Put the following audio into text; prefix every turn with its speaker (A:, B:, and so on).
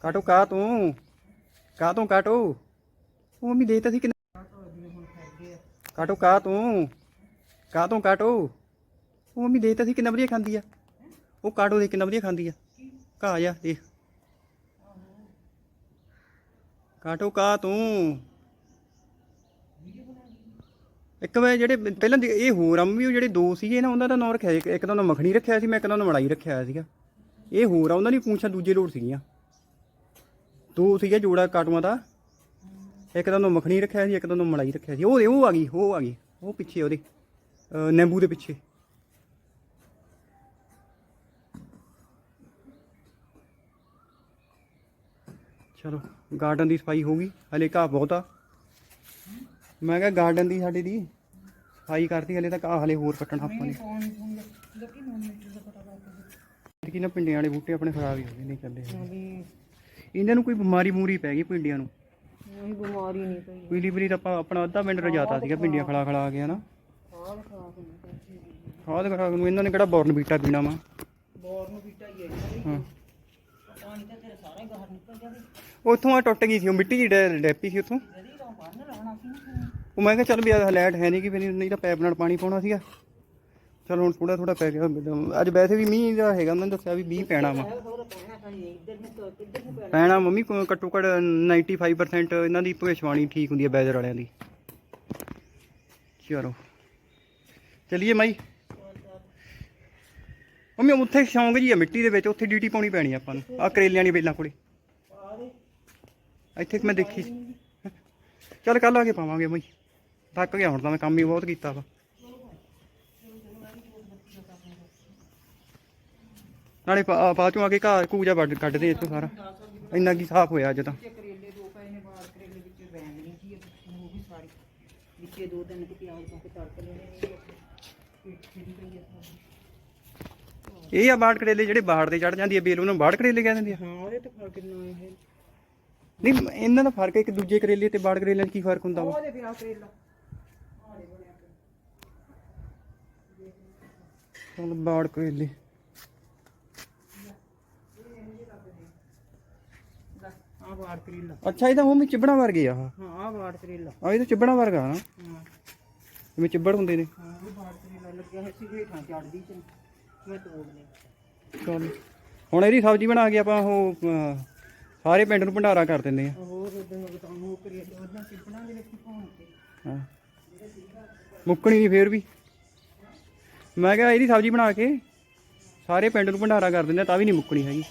A: ਕਾਟੋ ਕਾ ਤੂੰ? ਕਾ ਤੂੰ ਕਾਟੋ? ਉਹ ਮੰਮੀ ਦੇਤਾ ਸੀ ਕਿ ਕਾਟੋ ਕਾ ਤੂੰ? ਕਾ ਤੂੰ ਕਾਟੋ? ਉਹ ਮੰਮੀ ਦੇਤਾ ਸੀ ਕਿੰਨਾ ਵਧੀਆ ਖਾਂਦੀ ਆ। ਉਹ ਕਾਟੋ ਦੇ ਕਿੰਨਾ ਵਧੀਆ ਖਾਂਦੀ ਆ। ਕਾ ਜਾ, ਦੇਖ। ਕਾਟੋ ਕਾ ਤੂੰ? ਇੱਕ ਵੇ ਜਿਹੜੇ ਪਹਿਲਾਂ ਇਹ ਹੋਰ ਆ ਜਿਹੜੇ ਦੋ ਸੀਗੇ ਨਾ, ਉਹਨਾਂ ਦਾ ਨਾਂ ਰੱਖਿਆ ਇੱਕ ਇੱਕ ਦਾ ਨਾਂ ਮੱਖਣੀ ਰੱਖਿਆ ਸੀ, ਮੈਂ ਇੱਕ ਦਾ ਨਾਂ ਮਲਾਈ ਰੱਖਿਆ ਹੋਇਆ ਸੀਗਾ। ਇਹ ਹੋਰ ਆ ਉਹਨਾਂ ਦੀ ਪੂੰਛਾਂ ਦੂਜੇ ਲੋਟ ਸੀਗੀਆਂ। ਦੋ ਸੀਗੇ ਜੋੜਾ ਕਾਟੂਆਂ ਦਾ ਇੱਕ ਦਾ ਨਾਂ ਮੱਖਣੀ ਰੱਖਿਆ ਸੀ ਇੱਕ ਦਾ ਨਾਂ ਮਲਾਈ ਰੱਖਿਆ ਸੀ। ਉਹ ਉਹ ਆ ਗਈ ਉਹ ਆ ਗਈ ਉਹ ਪਿੱਛੇ ਉਹਦੇ ਨਿੰਬੂ ਦੇ ਪਿੱਛੇ। ਚਲੋ ਗਾਰਡਨ ਦੀ ਸਫ਼ਾਈ ਹੋ ਗਈ ਹਲੇ ਘਾਹ ਬਹੁਤ ਆ। ਮੈਂ ਕਿਹਾ ਗਾਰਡਨ ਦੀ ਸਾਡੇ ਦੀ ਸਫ਼ਾਈ ਕਰਤੀ ਹਲੇ ਤਾਂ ਘਾਹ ਹਲੇ ਹੋਰ ਕੱਟਣਾ ਆਪਾਂ ਨੇ ਕਿ ਨਾ ਪਿੰਡੀਆਂ ਵਾਲੇ ਬੂਟੇ ਆਪਣੇ ਖਰਾਬ ਹੀ ਹੋ ਗਏ ਨਹੀਂ ਚੱਲੇ ਇਹਨਾਂ ਨੂੰ ਕੋਈ ਬਿਮਾਰੀ ਮੂਰੀ ਪੈ ਗਈ ਪਿੰਡੀਆਂ ਨੂੰ?
B: ਨਹੀਂ ਬਿਮਾਰੀ ਨਹੀਂ ਪਈ।
A: ਪੀਲੀ ਪੀਲੀ ਤਾਂ ਆਪਾਂ ਆਪਣਾ ਅੱਧਾ ਪਿੰਡ ਰਜਾਤਾ ਸੀਗਾ ਪਿੰਡੀਆਂ ਖਲਾ ਖਲਾ ਗਿਆ ਨਾ।
B: ਖਾਲ ਖਰਾਬ
A: ਖਾਦ ਨੂੰ ਇਹਨਾਂ ਨੇ ਕਿਹੜਾ ਬੋਰਨ ਬੀਟਾ ਪੀਣਾ ਵਾ?
B: ਬੋਰ ਨੂੰ ਬੀਟਾ ਹੀ ਹੈ
A: ਹਾਂ।
B: ਪਾਣੀ ਤਾਂ ਤੇਰੇ ਸਾਰੇ ਬਾਹਰ ਨਿਕਲ ਜਾਵੇ।
A: ਉੱਥੋਂ ਆ ਟੁੱਟ ਗਈ ਸੀ ਉਹ ਮਿੱਟੀ ਡੈ- ਡੈਪੀ ਸੀ ਉੱਥੋਂ। ਉਹ ਮੈਂ ਕਿਹਾ ਚੱਲ ਵੀ ਆਹ ਲਾਈਟ ਹੈ ਨਹੀਂ ਕਿ ਫਿਰ ਨਹੀਂ ਤਾਂ ਪੈਪ ਨਾਲ ਪਾਣੀ ਪਾਉਣਾ ਸੀਗਾ। ਚਲ ਹੁਣ ਥੋੜਾ ਥੋੜਾ ਪੈ ਗਿਆ। ਅੱਜ ਵੈਸੇ ਵੀ ਮੀਂਹ ਦਾ ਹੈਗਾ, ਉਹਨਾਂ ਨੇ ਦੱਸਿਆ ਵੀ ਮੀਂਹ ਪੈਣਾ ਵਾ।
B: ਪੈਣਾ
A: ਮੰਮੀ ਕੋ- ਘੱਟੋ ਘੱਟ 95% ਇਹਨਾਂ ਦੀ ਭਵਿੱਖਬਾਣੀ ਠੀਕ ਹੁੰਦੀ ਹੈ ਬੈਦਰ ਵਾਲਿਆਂ ਦੀ। ਚਲੋ। ਚਲਿਏ ਮਾਈ। ਮੰਮੀ ਉੱਥੇ ਸ਼ੌਂਕ ਜੀ ਆ ਮਿੱਟੀ ਦੇ ਵਿੱਚ, ਉੱਥੇ ਡਿਊਟੀ ਪਾਉਣੀ ਪੈਣੀ ਆਪਾਂ ਨੂੰ। ਆ ਕਰੇਲਿਆਂ ਦੀ ਵੇਲਾਂ ਕੋਲੇ। ਇੱਥੇ ਮੈਂ ਦੇਖੀ। ਚੱਲ ਕੱਲ ਆ ਕੇ ਪਾਵਾਂਗੇ ਮਾਈ। ਥੱਕ ਗਿਆ ਹੁਣ ਤਾਂ ਮੈਂ ਕੰਮ ਹੀ ਬਹੁਤ ਕੀਤਾ ਵਾ। ਨਾਲੇ ਪਾ ਚੋਂ ਆ ਕੇ ਘਾਹ ਕੂਜਾ ਵੱਢ ਕੱਢਦੇ ਇੱਥੋਂ ਸਾਰਾ। ਇੰਨਾ ਕੀ ਸਾਫ਼ ਹੋਇਆ ਅੱਜ ਤਾਂ।
B: ਤੇ ਕਰੇਲੇ ਦੋ ਪਏ ਨੇ ਬਾਲ ਕਰੇਲੇ ਵਿੱਚ ਬੈਂਗਣੀ ਜੀ ਉਹ ਵੀ ਸਾਰੀ ਵਿੱਚੇ ਦੋ ਦਿਨ ਕਿ ਪਿਆਜ਼ ਪਾ ਕੇ ਤੜਕ ਲੈਣੇ ਨੇ ਪੇਟ ਖਿੜੀ ਪਈ ਆ। ਸਾਡੀ
A: ਇਹ ਆ ਬਾੜ ਕਰੇਲੇ ਜਿਹੜੇ ਬਾੜ ਦੇ ਚੜ ਜਾਂਦੀ ਆ ਬੇਲ ਉਹਨੂੰ ਬਾੜ ਕਰੇਲੇ ਕਹਿ ਦਿੰਦੇ ਆ।
B: ਹਾਂ ਉਹਦੇ ਤੇ ਫ਼ਰਕ ਕਿੰਨਾ ਹੈ
A: ਨਹੀਂ ਇਹਨਾਂ ਦਾ ਫ਼ਰਕ ਹੈ ਇੱਕ ਦੂਜੇ ਕਰੇਲੇ ਤੇ ਬਾੜ ਕਰੇਲੇ 'ਚ ਕੀ ਫ਼ਰਕ ਹੁੰਦਾ ਵਾ?
B: ਉਹਦੇ ਪਿਆ ਕਰੇਲਾ।
A: ਬਾੜ ਕਰੇਲੇ।
B: ਆ ਬਾੜ ਕਰੇਲਾ।
A: ਅੱਛਾ ਇਹ ਤਾਂ ਉਹ ਵੀ ਚਿਬੜਾ ਵਰਗੇ ਆ।
B: ਹਾਂ ਆ ਬਾੜ ਕਰੇਲਾ।
A: ਆ ਇਹ ਤਾਂ ਚਿਬੜਾ ਵਰਗਾ ਨਾ।
B: ਹਾਂ।
A: ਜਿਵੇਂ ਚਿਬੜ ਹੁੰਦੇ ਨੇ।
B: ਹਾਂ ਉਹ ਬਾੜ ਕਰੇਲਾ ਲੱਗਿਆ ਹੋਇਆ ਸੀ ਹੇਠਾਂ ਚੜਦੀ ਚ ਮੈਂ ਤੋੜ ਲਿਆ
A: ਚਲ। ਹੁਣ ਇਹਦੀ ਸਬਜ਼ੀ ਬਣਾ ਕੇ ਆਪਾਂ ਉਹ ਸਾਰੇ ਪਿੰਡ ਨੂੰ ਭੰਡਾਰਾ ਕਰ ਦਿੰਦੇ ਆ।
B: ਹੋਰ ਉਦੋਂ ਬਤਾਉਂ ਉਹ ਕਰੇਲੇ ਉਹਨਾਂ ਚਿਪਣਾ ਦੇ ਵਿੱਚ ਪਾਉਣ ਤੇ
A: ਹਾਂ। ਮੁੱਕਣੀ ਨਹੀਂ ਫੇਰ ਵੀ। ਮੈਂ ਕਿਹਾ ਇਹਦੀ ਸਬਜ਼ੀ ਬਣਾ ਕੇ ਸਾਰੇ ਪਿੰਡ ਨੂੰ ਭੰਡਾਰਾ ਕਰ ਦਿੰਦੇ ਆ ਤਾਂ ਵੀ ਨਹੀਂ ਮੁੱਕਣੀ ਹੈਗੀ।